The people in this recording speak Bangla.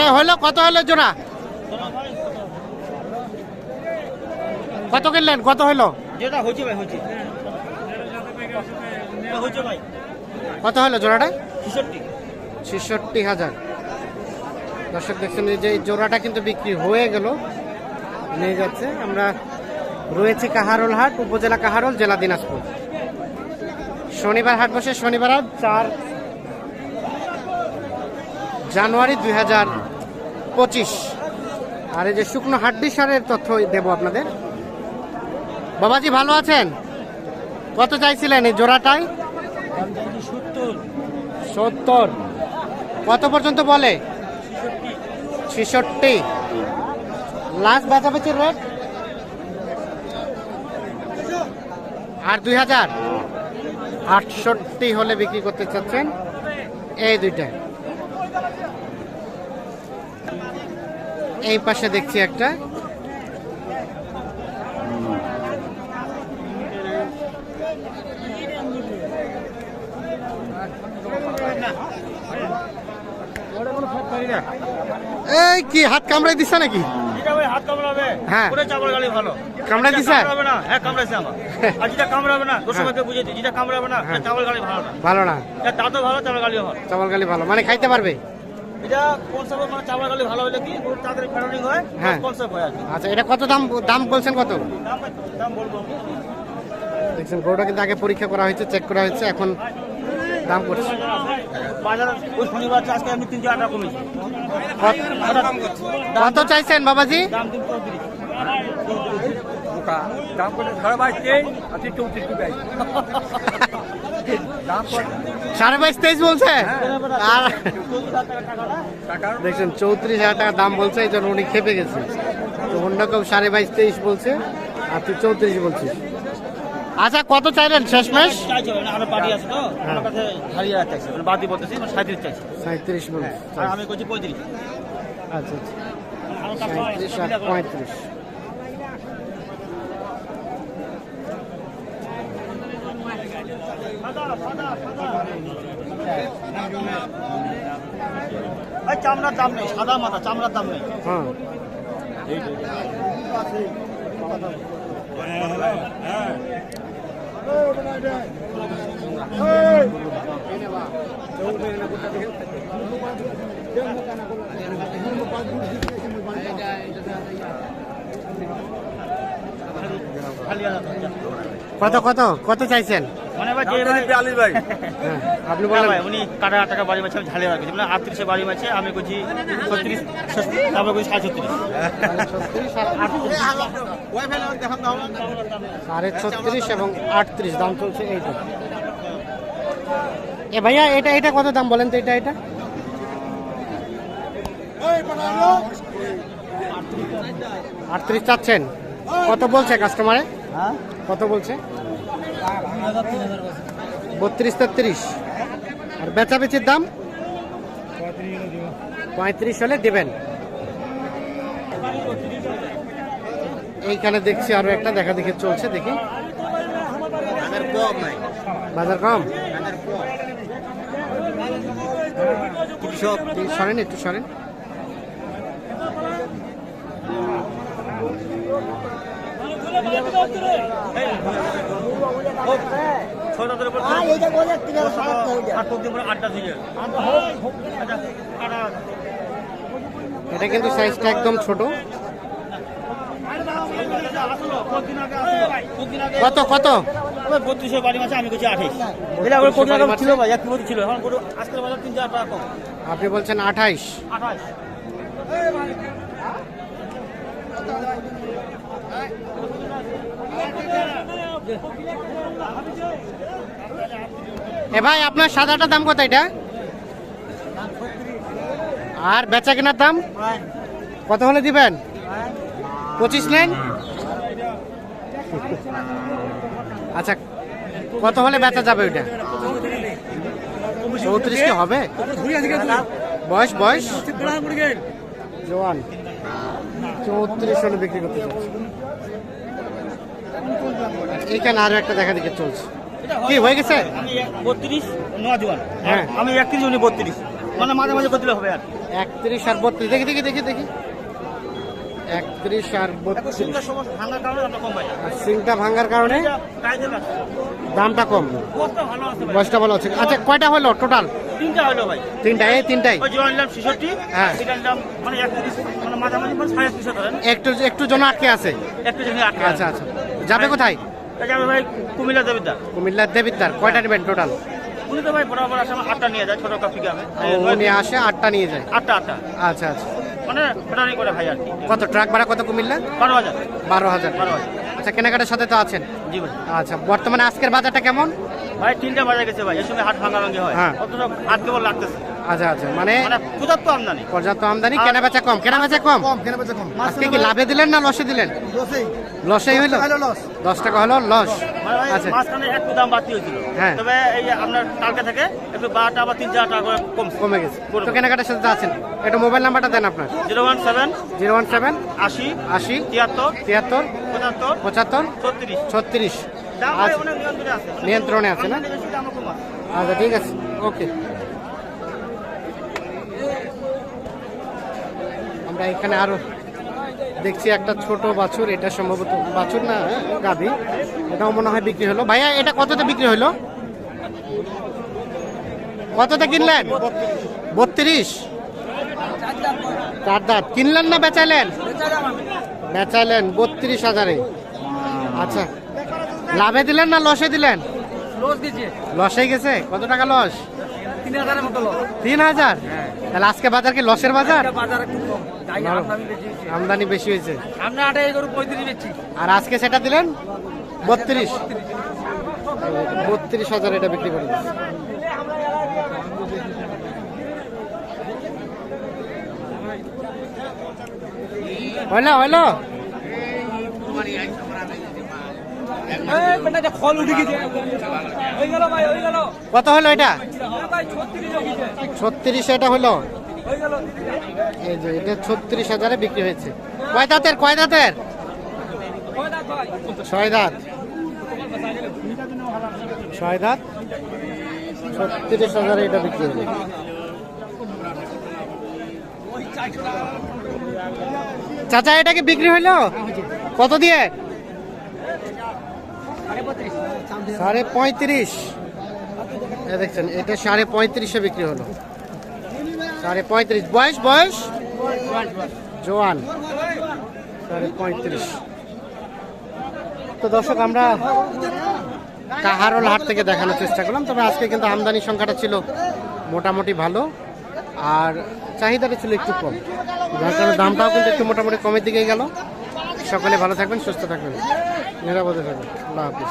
এ হলো কত হলো জোড়া? কত কিনলেন? কত হলো যেটা হচ্ছে ভাই হচ্ছে হচ্ছে ভাই। কত হলো জোড়াটা? ছেষট্টি। হাজার। দর্শক দেখছেন যে জোড়াটা কিন্তু বিক্রি হয়ে গেল। নিয়ে যাচ্ছে। আমরা রয়েছে কাহারোল হাট উপজেলা কাহারোল জেলা দিনাজপুর। শনিবার হাট বসে শনিবার চার জানুয়ারি দুই হাজার পঁচিশ। আর এই যে শুকনো হাড্ডি সারের তথ্য দেব আপনাদের। বাবাজি ভালো আছেন? কত চাইছিলেন এই জোড়াটাই সত্তর। সত্তর কত পর্যন্ত বলে? ছেষট্টি। Last বেচাবেচির rate? আর দুই হাজার আটষট্টি হলে বিক্রি করতে চাচ্ছেন এই দুইটা এই পাশে দেখছি একটা। এই কি হাত কামড়াই দিছে নাকি? হ্যাঁ। কামড়াই দিছে? হ্যাঁ। ভালো না। ভালো গালি ভালো। মানে খাইতে পারবে? এটা মানে গালি ভালো হলে কি? তাড়াতাড়ি হয় হ্যাঁ। হয় আচ্ছা এটা কত দাম? দাম বলছেন কত? দাম দাম বলব দেখছেন গরুটা কিন্তু আগে পরীক্ষা করা হয়েছে চেক করা হয়েছে এখন দাম করছে। বাজার ওই শনিবার আজকে আমি তিন চার কমেছি। কত? চাইছেন বাবাজি? দাম দাম করে সাড়ে বাইশ চৌত্রিশ সাড়ে বাইশ তেইশ বলছে? আর দেখছেন চৌত্রিশ হাজার টাকা দাম বলছে এই জন্য উনি খেপে গেছে। তো অন্য কেউ সাড়ে বাইশ তেইশ বলছে আর তুই চৌত্রিশ বলছিস। আচ্ছা কত চাইলেন শেষমেশ? চাইছে মানে আরও পার্টি আছে তো আমার কাছে হারিয়ে রাখতে চাইছে মানে বাদ দিয়ে বলতেছি মানে সাঁত্রিশ চাইছে সাঁত্রিশ বলছে আর আমি করছি পঁয়ত্রিশ আচ্ছা আচ্ছা সাঁত্রিশ আর পঁয়ত্রিশ এই চামড়ার দাম নেই সাদা মাথা চামড়ার দাম নেই। হ্যাঁ। কত কত কত চাইছেন? মানে হ্যাঁ আপনি বলেন। ভাই উনি কাটা টাকা বাড়ি আমি মানে আটত্রিশে বাড়ি মাছে আমি করছি ছত্রিশ তারপরে করছি সাড়ে ছত্রিশ। ছত্রিশ সাড়ে ছত্রিশ এবং আটত্রিশ দাম চলছে এইটা। এ ভাইয়া এটা এটা কত দাম বলেন তো এটা এটা? আটত্রিশ চাচ্ছেন। কত বলছে কাস্টমারে হ্যাঁ? কত বলছে? বত্রিশ তেত্রিশ। আর বেচাবেচির দাম? পঁয়ত্রিশ হলে দেবেন। এইখানে দেখছি আরও একটা দেখা দেখে চলছে দেখি। বাজার কম একটু সরেন একটু সরেন। অব্দি পরে আটটা আচ্ছা এটা কিন্তু সাইজটা একদম ছোট। কত কত? আমি আঠাইশ তিন চার আপনি বলছেন আঠাইশ। আঠাশ এ ভাই, আপনার সাদাটার দাম কত এটা? আর বেচা কেনার দাম? কত হলে দিবেন? পঁচিশ নেন? আচ্ছা কত হলে বেচা যাবে ওইটা? চৌত্রিশ কি হবে? বয়স বয়স? জোয়ান। চৌত্রিশ হলে বিক্রি করতে চাচ্ছি। এইখানে আরও একটা দেখা দেখে চলছে। কি হয়ে গেছে? আমি বত্রিশ নজওয়ান হ্যাঁ। আমি একত্রিশ উনি বত্রিশ। মানে মাঝে মাঝে করতে হবে আর একত্রিশ আর বত্রিশ দেখি দেখি দেখি দেখি। একত্রিশ আর বত্রিশ। ভাঙার কারণে সিংটা ভাঙার দামটা কম। বয়সটা ভালো আছে আচ্ছা কয়টা হলো টোটাল তিনটা হলো ভাই। তিনটা এই তিনটাই? হ্যাঁ। মানে মানে মানে একটু একটু জন আটকে আছে। একটু জন্য আটকে আচ্ছা আচ্ছা। যাবে কোথায়? যাবে ভাই কুমিল্লা দেবিদ্দা কুমিল্লার দেবিদ্দার কয়টা নেবেন টোটাল উনি তো ভাই বরাবর আসে আমার আটটা নিয়ে যায় ছোট কাপ পিকামে উনি আসে আটটা নিয়ে যায়? আটটা আটটা। আচ্ছা আচ্ছা। মানে ফেটানি করে ভাই আর কি। কত ট্রাক ভাড়া কত কুমিল্লা? বারো হাজার। বারো হাজার। বারো হাজার। আচ্ছা কেনাকাটার সাথে তো আছেন? জি ভাই। আচ্ছা বর্তমানে আজকের বাজারটা কেমন? ভাই তিনটা বাজার গেছে ভাই এর সঙ্গে হাট ভাঙা ভাঙি হয়। হ্যাঁ। অথচ হাট কেবল লাগতেছে। আচ্ছা আচ্ছা মানে মানে ক্ষুধার্ত আমদানি। পর্যাপ্ত আমদানি কেনা বেচা কম কেনা বেচা কম কেন বেচা কম আজকে কি লাভে দিলেন না লসে দিলেন? লসেই। হইল? হলো লস। দশ টাকা হলো লস। মানে আচ্ছা। মাঝখানে একটু দাম বাড়তি হয়েছিল। হ্যাঁ। তবে এই আপনার কালকে থেকে একটু বারোটা বা তিন চার টাকা কমছে। কমে গেছে। তো কেনাকাটার সাথে আছেন? একটু মোবাইল নাম্বারটা দেন আপনার। Zero one seven zero one seven আশি আশি তিয়াত্তর তিয়াত্তর পঁচাত্তর পঁচাত্তর ছত্রিশ। ছত্রিশ। দাম আচ্ছা। নিয়ন্ত্রণে আছে। নিয়ন্ত্রণে আছে না? কম। আচ্ছা ঠিক আছে। ওকে। আমরা এখানে আরও দেখছি একটা ছোট বাছুর এটা সম্ভবত বাছুর না গাবি এটাও মনে হয় বিক্রি হলো। ভাইয়া এটা কততে বিক্রি হলো? কততে কিনলেন? বত্রিশ। চার দাঁত। কিনলেন না বেচাইলেন বেচাইলেন বত্রিশ হাজারে। আচ্ছা। লাভে দিলেন না লসে দিলেন? লস গেছে। কত টাকা লস? তিন লস। হাজার? তাহলে আজকে বাজার কি লসের বাজার? বাজার আমদানি বেশি হয়েছে। সামনে আটে এই গরু পঁয়ত্রিশ বেচছি। আর আজকে সেটা দিলেন? বত্রিশ। বত্রিশ হাজার এটা বিক্রি করে দিচ্ছে হইল হইল। কত হলো এটা? ছত্রিশ এটা হলো এই যে, এটা ছত্রিশ হাজারে বিক্রি হয়েছে। কয় দাঁতের কয় দাঁতের? ছয় দাঁত। ছয় দাঁত? ছত্রিশ হাজারে এটা বিক্রি হলো চাচা, এটা কি বিক্রি হইল? কত দিয়ে? সাড়ে পঁয়ত্রিশ। দেখছেন, এটা সাড়ে পঁয়ত্রিশে বিক্রি হলো। সাড়ে পঁয়ত্রিশ। বয়স বয়স? জোয়ান। সাড়ে পঁয়ত্রিশ। তো দর্শক, আমরা কাহারোল হাট থেকে দেখানোর চেষ্টা করলাম। তবে আজকে কিন্তু আমদানি সংখ্যাটা ছিল মোটামুটি ভালো, আর চাহিদাটা ছিল একটু কম। যার কারণে দামটাও কিন্তু একটু মোটামুটি কমের দিকেই গেল। সকলে ভালো থাকবেন, সুস্থ থাকবেন। নিরাপদে থাকবেন। আল্লাহ হাফিজ।